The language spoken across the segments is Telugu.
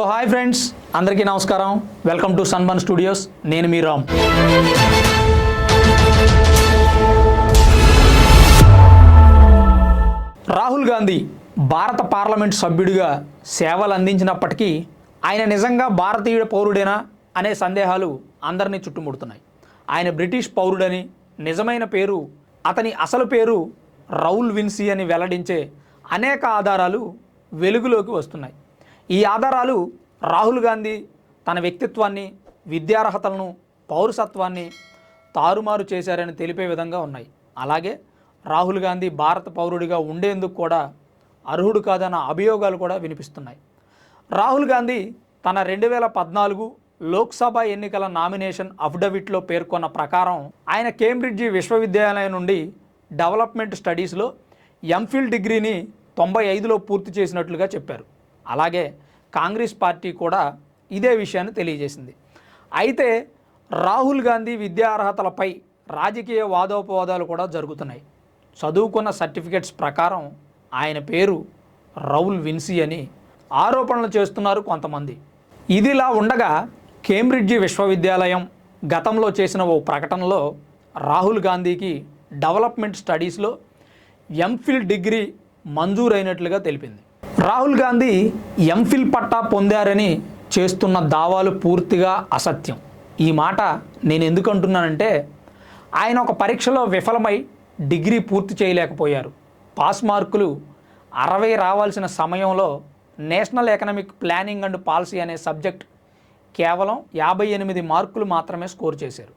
సో హాయ్ ఫ్రెండ్స్ అందరికీ నమస్కారం. వెల్కమ్ టు సన్బన్ స్టూడియోస్ నేను మీ రామ్. రాహుల్ గాంధీ భారత పార్లమెంట్ సభ్యుడిగా సేవలు అందించినప్పటికీ ఆయన నిజంగా భారతీయుడ పౌరుడేనా అనే సందేహాలు అందరినీ చుట్టుముడుతున్నాయి. ఆయన బ్రిటిష్ పౌరుడని నిజమైన పేరు అతని అసలు పేరు రౌల్ విన్సీ అని వెల్లడించే అనేక ఆధారాలు వెలుగులోకి వస్తున్నాయి. ఈ ఆధారాలు రాహుల్ గాంధీ తన వ్యక్తిత్వాన్ని విద్యార్హతలను పౌరసత్వాన్ని తారుమారు చేశారని తెలిపే విధంగా ఉన్నాయి. అలాగే రాహుల్ గాంధీ భారత పౌరుడిగా ఉండేందుకు కూడా అర్హుడు కాదన్న అభియోగాలు కూడా వినిపిస్తున్నాయి. రాహుల్ గాంధీ తన రెండు వేల పద్నాలుగు లోక్సభ ఎన్నికల నామినేషన్ అఫిడవిట్లో పేర్కొన్న ప్రకారం ఆయన కేంబ్రిడ్జి విశ్వవిద్యాలయం నుండి డెవలప్మెంట్ స్టడీస్లో ఎంఫిల్ డిగ్రీని తొంభై ఐదులో పూర్తి చేసినట్లుగా చెప్పారు. అలాగే కాంగ్రెస్ పార్టీ కూడా ఇదే విషయాన్ని తెలియజేసింది. అయితే రాహుల్ గాంధీ విద్యా అర్హతలపై రాజకీయ వాదోపవాదాలు కూడా జరుగుతున్నాయి. చదువుకున్న సర్టిఫికెట్స్ ప్రకారం ఆయన పేరు రౌల్ విన్సీ అని ఆరోపణలు చేస్తున్నారు కొంతమంది. ఇదిలా ఉండగా కేంబ్రిడ్జి విశ్వవిద్యాలయం గతంలో చేసిన ఓ ప్రకటనలో రాహుల్ గాంధీకి డెవలప్మెంట్ స్టడీస్లో ఎంఫిల్ డిగ్రీ మంజూరైనట్లుగా తెలిపింది. రాహుల్ గాంధీ ఎంఫిల్ పట్టా పొందారని చేస్తున్న దావాలు పూర్తిగా అసత్యం. ఈ మాట నేను ఎందుకు అంటున్నానంటే ఆయన ఒక పరీక్షలో విఫలమై డిగ్రీ పూర్తి చేయలేకపోయారు. పాస్ మార్కులు అరవై రావాల్సిన సమయంలో national economic planning and policy అనే సబ్జెక్ట్ కేవలం యాభై ఎనిమిది మార్కులు మాత్రమే స్కోర్ చేశారు.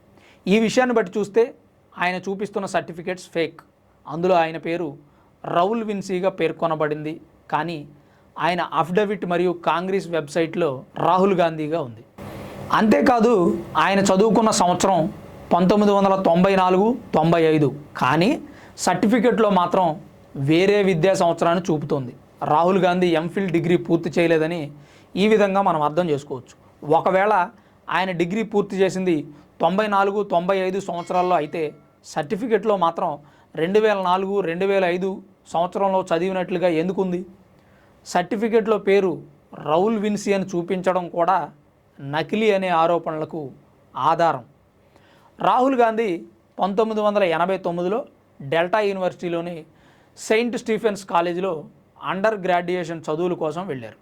ఈ విషయాన్ని బట్టి చూస్తే ఆయన చూపిస్తున్న సర్టిఫికేట్స్ ఫేక్. అందులో ఆయన పేరు రౌల్ విన్సీగా పేర్కొనబడింది. కానీ ఆయన అఫిడవిట్ మరియు కాంగ్రెస్ వెబ్సైట్లో రాహుల్ గాంధీగా ఉంది. అంతేకాదు ఆయన చదువుకున్న సంవత్సరం పంతొమ్మిది వందల తొంభై నాలుగు తొంభై ఐదు. కానీ సర్టిఫికెట్లో మాత్రం వేరే విద్యా సంవత్సరాన్ని చూపుతోంది. రాహుల్ గాంధీ ఎంఫిల్ డిగ్రీ పూర్తి చేయలేదని ఈ విధంగా మనం అర్థం చేసుకోవచ్చు. ఒకవేళ ఆయన డిగ్రీ పూర్తి చేసింది తొంభై నాలుగు తొంభై ఐదు సంవత్సరాల్లో అయితే సర్టిఫికెట్లో మాత్రం రెండు వేల నాలుగు రెండు వేల ఐదు సంవత్సరంలో చదివినట్లుగా ఎందుకుంది? సర్టిఫికెట్లో పేరు రౌల్ విన్సీ అని చూపించడం కూడా నకిలీ అనే ఆరోపణలకు ఆధారం. రాహుల్ గాంధీ పంతొమ్మిది వందల ఎనభై తొమ్మిదిలో డెల్టా యూనివర్సిటీలోని సెయింట్ స్టీఫెన్స్ కాలేజీలో అండర్ గ్రాడ్యుయేషన్ చదువుల కోసం వెళ్ళారు.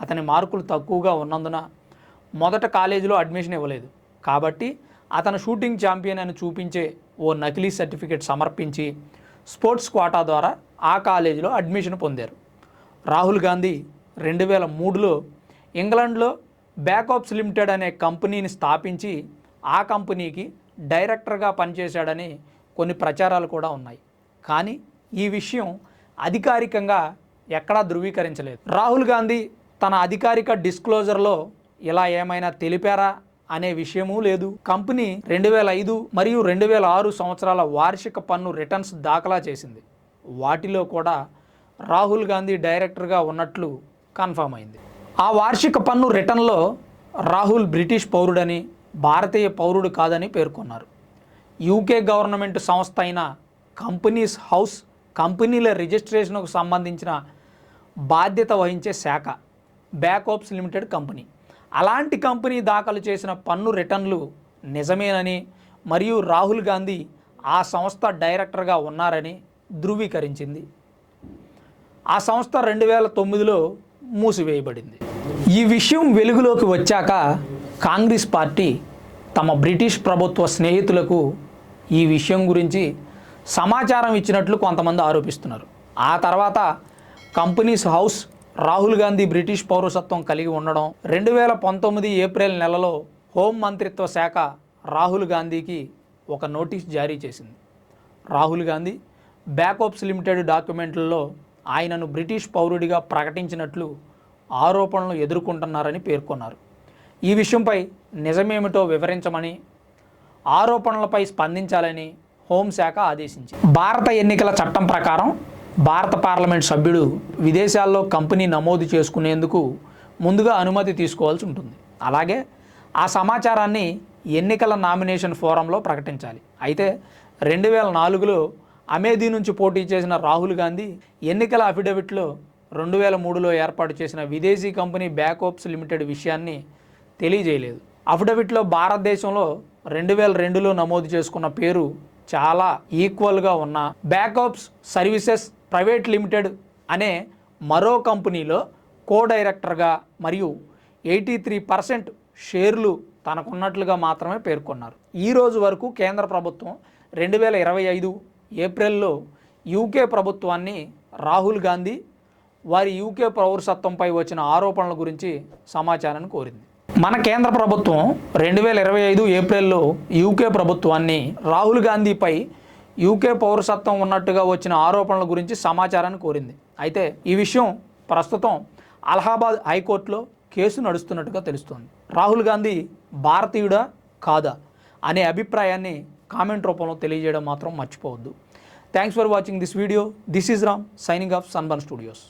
అతని మార్కులు తక్కువగా ఉన్నందున మొదట కాలేజీలో అడ్మిషన్ ఇవ్వలేదు. కాబట్టి అతను షూటింగ్ ఛాంపియన్ అని చూపించే ఓ నకిలీ సర్టిఫికేట్ సమర్పించి స్పోర్ట్స్ క్వాటా ద్వారా ఆ కాలేజీలో అడ్మిషన్ పొందారు. రాహుల్ గాంధీ రెండు వేల మూడులో ఇంగ్లాండ్లో బ్యాకాప్స్ లిమిటెడ్ అనే కంపెనీని స్థాపించి ఆ కంపెనీకి డైరెక్టర్గా పనిచేశాడని కొన్ని ప్రచారాలు కూడా ఉన్నాయి. కానీ ఈ విషయం అధికారికంగా ఎక్కడా ధృవీకరించలేదు. రాహుల్ గాంధీ తన అధికారిక డిస్క్లోజర్లో ఇలా ఏమైనా తెలిపారా అనే విషయమూ లేదు. కంపెనీ రెండు వేల ఐదు మరియు రెండు వేల ఆరు సంవత్సరాల వార్షిక పన్ను రిటర్న్స్ దాఖలా చేసింది. వాటిలో కూడా రాహుల్ గాంధీ డైరెక్టర్గా ఉన్నట్లు కన్ఫర్మ్ అయింది. ఆ వార్షిక పన్ను రిటర్న్లో రాహుల్ బ్రిటిష్ పౌరుడని భారతీయ పౌరుడు కాదని పేర్కొన్నారు. యూకే గవర్నమెంట్ సంస్థ అయిన కంపెనీస్ హౌస్ కంపెనీల రిజిస్ట్రేషన్కు సంబంధించిన బాధ్యత వహించే శాఖ బ్యాకోప్స్ లిమిటెడ్ కంపెనీ. అలాంటి కంపెనీ దాఖలు చేసిన పన్ను రిటర్న్లు నిజమేనని మరియు రాహుల్ గాంధీ ఆ సంస్థ డైరెక్టర్గా ఉన్నారని ధృవీకరించింది. ఆ సంస్థ రెండు వేల తొమ్మిదిలో మూసివేయబడింది. ఈ విషయం వెలుగులోకి వచ్చాక కాంగ్రెస్ పార్టీ తమ బ్రిటిష్ ప్రభుత్వ స్నేహితులకు ఈ విషయం గురించి సమాచారం ఇచ్చినట్లు కొంతమంది ఆరోపిస్తున్నారు. ఆ తర్వాత companies house Rahul Gandhi British పౌరసత్వం కలిగి ఉండడం రెండు వేల పంతొమ్మిది ఏప్రిల్ నెలలో హోం మంత్రిత్వ శాఖ రాహుల్ గాంధీకి ఒక నోటీస్ జారీ చేసింది. రాహుల్ గాంధీ బ్యాకప్స్ లిమిటెడ్ డాక్యుమెంట్లలో ఆయనను బ్రిటిష్ పౌరుడిగా ప్రకటించినట్లు ఆరోపణలు ఎదుర్కొంటున్నారని పేర్కొన్నారు. ఈ విషయంపై నిజమేమిటో వివరించమని ఆరోపణలపై స్పందించాలని హోంశాఖ ఆదేశించింది. భారత ఎన్నికల చట్టం ప్రకారం భారత పార్లమెంట్ సభ్యుడు విదేశాల్లో కంపెనీ నమోదు చేసుకునేందుకు ముందుగా అనుమతి తీసుకోవాల్సి ఉంటుంది. అలాగే ఆ సమాచారాన్ని ఎన్నికల నామినేషన్ ఫోరంలో ప్రకటించాలి. అయితే రెండు వేల నాలుగులో అమేధీ నుంచి పోటీ చేసిన రాహుల్ గాంధీ ఎన్నికల అఫిడవిట్లో రెండు వేల మూడులో ఏర్పాటు చేసిన విదేశీ కంపెనీ బ్యాకోప్స్ లిమిటెడ్ విషయాన్ని తెలియజేయలేదు. అఫిడవిట్లో భారతదేశంలో రెండు వేల రెండులో నమోదు చేసుకున్న పేరు చాలా ఈక్వల్గా ఉన్న బ్యాకప్స్ సర్వీసెస్ ప్రైవేట్ లిమిటెడ్ అనే మరో కంపెనీలో కో డైరెక్టర్గా మరియు ఎయిటీ త్రీ పర్సెంట్ షేర్లు తనకున్నట్లుగా మాత్రమే పేర్కొన్నారు. ఈ రోజు వరకు కేంద్ర ప్రభుత్వం రెండు వేల ఇరవై ఐదు ఏప్రిల్లో యూకే ప్రభుత్వాన్ని రాహుల్ గాంధీ వారి యూకే పౌరసత్వంపై వచ్చిన ఆరోపణల గురించి సమాచారాన్ని కోరింది. మన కేంద్ర ప్రభుత్వం రెండు వేల ఇరవై ఐదు ఏప్రిల్లో యూకే ప్రభుత్వాన్ని రాహుల్ గాంధీపై యూకే పౌరసత్వం ఉన్నట్టుగా వచ్చిన ఆరోపణల గురించి సమాచారాన్ని కోరింది. అయితే ఈ విషయం ప్రస్తుతం అలహాబాద్ హైకోర్టులో కేసు నడుస్తున్నట్టుగా తెలుస్తోంది. రాహుల్ గాంధీ భారతీయుడా కాదా అనే అభిప్రాయాన్ని కామెంట్ రూపంలో తెలియజేయడం మాత్రం మర్చిపోవద్దు. Thanks for watching this video this is Ram signing off Sunburn studios